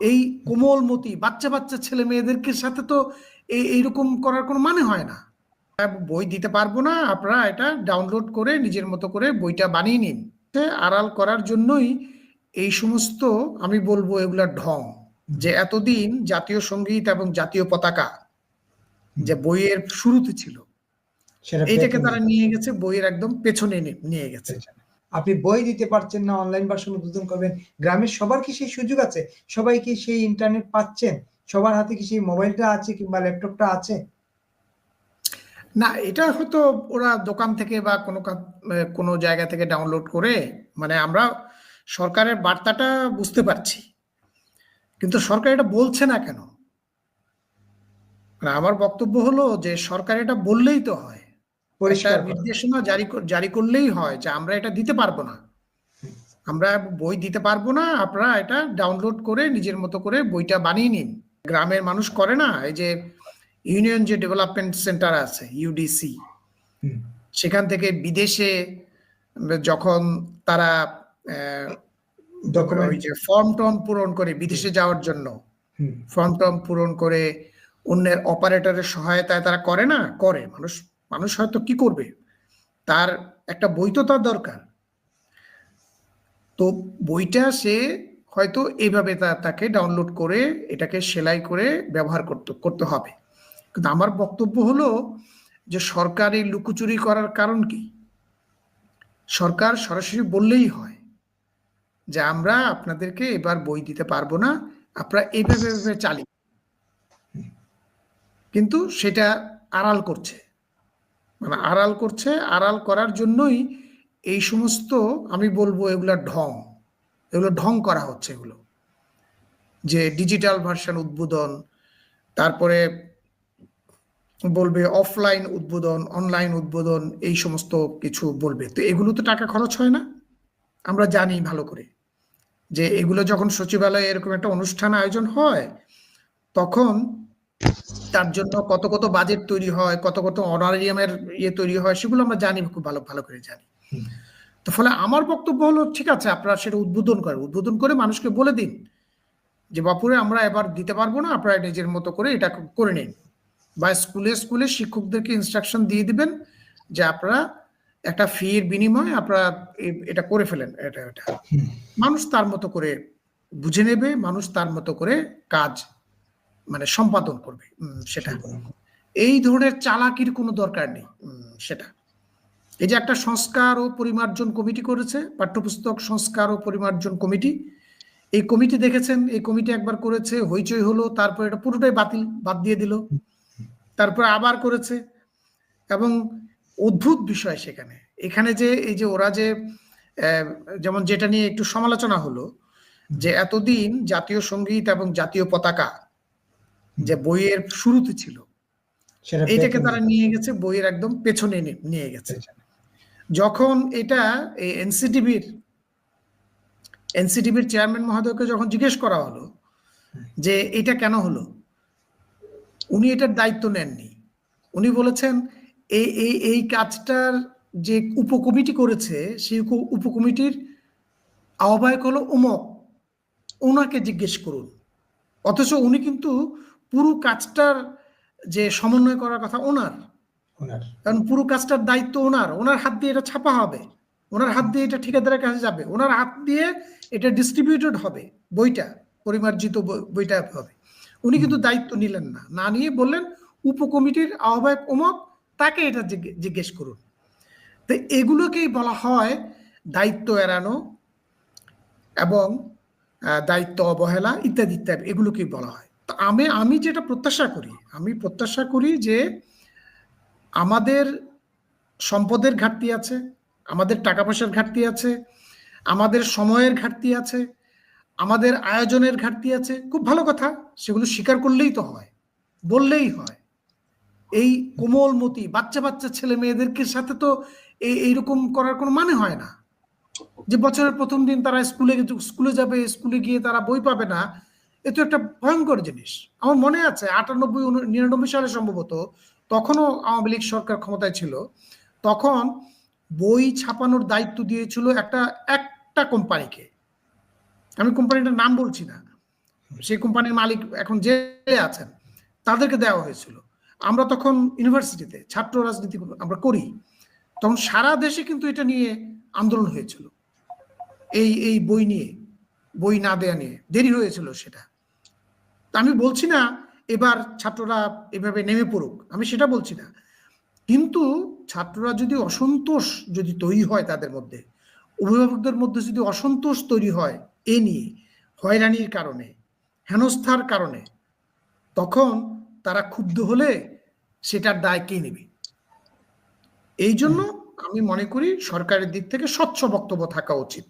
এই কোমলমতি বাচ্চা বাচ্চা ছেলে মেয়েদেরকে সাথে তো এই এইরকম করার কোনো মানে হয় না। বই দিতে পারব না আপনারা এটা ডাউনলোড করে নিজের মতো করে বইটা বানিয়ে নিন। আড়াল করার জন্যই এই সমস্ত আমি বলব এগুলা ঢং যে এতদিন জাতীয় সংগীত এবং জাতীয় পতাকা যে বইয়ের শুরুতে ছিল সেটা এইটাকে তারা নিয়ে গেছে। বইয়ের একদম পেছনে নিয়ে গেছে। আপনি বই দিতে পারছেন না অনলাইন ভার্সন উদ্বোধন করবেন। গ্রামের সবার কি সেই সুযোগ আছে? সবাই কি সেই ইন্টারনেট পাচ্ছেন? সবার হাতে কি সেই মোবাইলটা আছে কিংবা ল্যাপটপটা আছে? না, এটা হয়তো ওরা দোকান থেকে বা কোনো কোনো জায়গা থেকে ডাউনলোড করে মানে আমরা সরকারের বার্তাটা বুঝতে পারছি। কিন্তু সরকার এটা বলছে না কেন? মানে আমার বক্তব্য হলো যে সরকার এটা বললেই তো হয়। পরিষ্কার নির্দেশনা জারি জারি করলেই হয় যে আমরা এটা দিতে পারব না। আমরা বই দিতে পারব না আপনারা এটা ডাউনলোড করে নিজের মতো করে বইটা বানিয়ে নিন। গ্রামের মানুষ করে না এই যে ইউনিয়ন যে ডেভেলপমেন্ট সেন্টার আছে ইউডিসি সেখান থেকে বিদেশে যখন তারা ফর্ম টর্ম পূরণ করে বিদেশে যাওয়ার জন্য ফর্ম টর্ম পূরণ করে অন্যের অপারেটরের সহায়তায় তারা করে না করে। মানুষ মানুষ হয়তো কি করবে? তার একটা বই তো তার দরকার। তো বইটা সে হয়তো এইভাবে তাকে ডাউনলোড করে এটাকে সেলাই করে ব্যবহার করতে করতে হবে। কিন্তু আমার বক্তব্য হলো যে সরকার লুকোচুরি করার কারণ কি? সরকার সরাসরি বললেই হয় যে আমরা আপনাদেরকে এবার বই দিতে পারব না, আপনারা এইভাবে চালিয়ে কিন্তু সেটা আড়াল করছে। মানে আড়াল করছে, আড়াল করার জন্যই এই সমস্ত আমি বলব এগুলা ঢং। এগুলো ঢং করা হচ্ছে এগুলো। যে ডিজিটাল ভার্সন উদ্বোধন, তারপরে বলবে অফলাইন উদ্বোধন অনলাইন উদ্বোধন, এই সমস্ত কিছু বলবে। তো এগুলো তো টাকা খরচ হয় না। আমরা জানি ভালো করে যে এগুলো যখন সচিবালয়ে এরকম একটা অনুষ্ঠান আয়োজন হয়, তখন তার জন্য কত কত বাজেট তৈরি হয় কত কত অনারিয়ামের ইয়ে তৈরি হয় সেগুলো আমরা জানি খুব ভালো ভালো করে জানি। তো ফলে আমার বক্তব্য হলো ঠিক আছে আপনারা সেটা উদ্বোধন করেন। উদ্বোধন করে মানুষকে বলে দিন যে বাপুরে আমরা এবার দিতে পারব না আপনারা নিজের মতো করে এটা করে নিন। বা স্কুলে স্কুলে শিক্ষকদেরকে ইনস্ট্রাকশন দিয়ে দিবেন যে আপনারা একটা ফির বিনিময়ে আপনারা এটা করে ফেলেন এটা এটা। মানুষ তার মতো করে বুঝে নেবে মানুষ তার মতো করে কাজ মানে সম্পাদন করবে সেটা। এই ধরনের চালাকির কোনো দরকার নেই সেটা। এই যে একটা সংস্কার ও পরিমার্জন কমিটি করেছে, পাঠ্যপুস্তক সংস্কার ও পরিমার্জন কমিটি, এই কমিটি দেখেছেন, এই কমিটি একবার করেছে, হইচই হলো, তারপর এটা পুরোটাই বাতিল, বাদ দিয়ে দিল। তারপর আবার করেছে। এবং অদ্ভুত বিষয় সেখানে। এখানে যে, এই যে ওরা যে যেমন যেটা নিয়ে একটু সমালোচনা হলো, যে এতদিন জাতীয় সংগীত এবং জাতীয় পতাকা যে বইয়ের শুরুতে ছিল এইটাকে তারা নিয়ে গেছে। বইয়ের একদম পেছনে নিয়ে গেছে। যখন এটা এই এনসিটিভির এনসিটিভির চেয়ারম্যান মহোদয়কে যখন জিজ্ঞেস করা হলো যে এটা কেন হলো উনি এটার দায়িত্ব নেননি। উনি বলেছেন এই এই এই কাজটার যে উপকমিটি করেছে সেই উপকমিটির আহ্বায়ক হলো উমক। ওনাকে জিজ্ঞেস করুন। অথচ উনি কিন্তু পুরো কাজটার যে সমন্বয় করার কথা ওনার। কারণ পুরো কাজটার দায়িত্ব ওনার। ওনার হাত দিয়ে এটা ছাপা হবে। ওনার হাত দিয়ে এটা ঠিকাদারের কাছে যাবে। ওনার হাত দিয়ে এটা ডিস্ট্রিবিউটেড হবে বইটা পরিমার্জিত বই- বইটা হবে। উনি কিন্তু দায়িত্ব নিলেন না। না নিয়ে বললেন উপকমিটির আহ্বায়ক অমক তাকে এটা জিজ্ঞে- জিজ্ঞেস করুন। তো এগুলোকেই বলা হয় দায়িত্ব এড়ানো এবং দায়িত্ব, অবহেলা ইত্যাদি ইত্যাদি, এগুলোকেই বলা হয়। তো আমি আমি যেটা প্রত্যাশা করি, আমি প্রত্যাশা করি যে আমাদের সম্পদের ঘাটতি আছে, আমাদের টাকা পয়সার ঘাটতি আছে, আমাদের সময়ের ঘাটতি আছে, আমাদের আয়োজনের ঘাটতি আছে। খুব ভালো কথা, সেগুলো স্বীকার করলেই তো হয়, বললেই হয়। এই কোমলমতি বাচ্চা বাচ্চা ছেলে মেয়েদেরকে সাথে তো এই এইরকম করার কোনো মানে হয় না। যে বছরের প্রথম দিন তারা স্কুলে স্কুলে যাবে, স্কুলে গিয়ে তারা বই পাবে না, এ তো একটা ভয়ঙ্কর জিনিস। আমার মনে আছে, আটানব্বই নিরানব্বই সালে সম্ভবত তখনও আওয়ামী লীগ সরকার ক্ষমতায় ছিল। তখন বই ছাপানোর দায়িত্ব দিয়েছিল একটা একটা কোম্পানিকে। আমি কোম্পানিটার নাম বলছি না। সেই কোম্পানির মালিক এখন জেলে আছেন। তাদেরকে দেওয়া হয়েছিল। আমরা তখন ইউনিভার্সিটিতে ছাত্র রাজনীতি আমরা করি। তখন সারা দেশে কিন্তু এটা নিয়ে আন্দোলন হয়েছিল। এই এই বই নিয়ে, বই না দেয়া নিয়ে দেরি হয়েছিল সেটা। আমি বলছি না, এবার ছাত্ররা এভাবে নেমে পড়ুক, আমি সেটা বলছি না। কিন্তু ছাত্ররা যদি অসন্তোষ যদি তৈরি হয় তাদের মধ্যে, অভিভাবকদের মধ্যে যদি অসন্তোষ তৈরি হয় এ নিয়ে, হয়রানির কারণে, হেনস্থার কারণে, তখন তারা ক্ষুব্ধ হলে সেটার দায় কে নেবে? এই জন্য আমি মনে করি সরকারের দিক থেকে স্বচ্ছ বক্তব্য থাকা উচিত।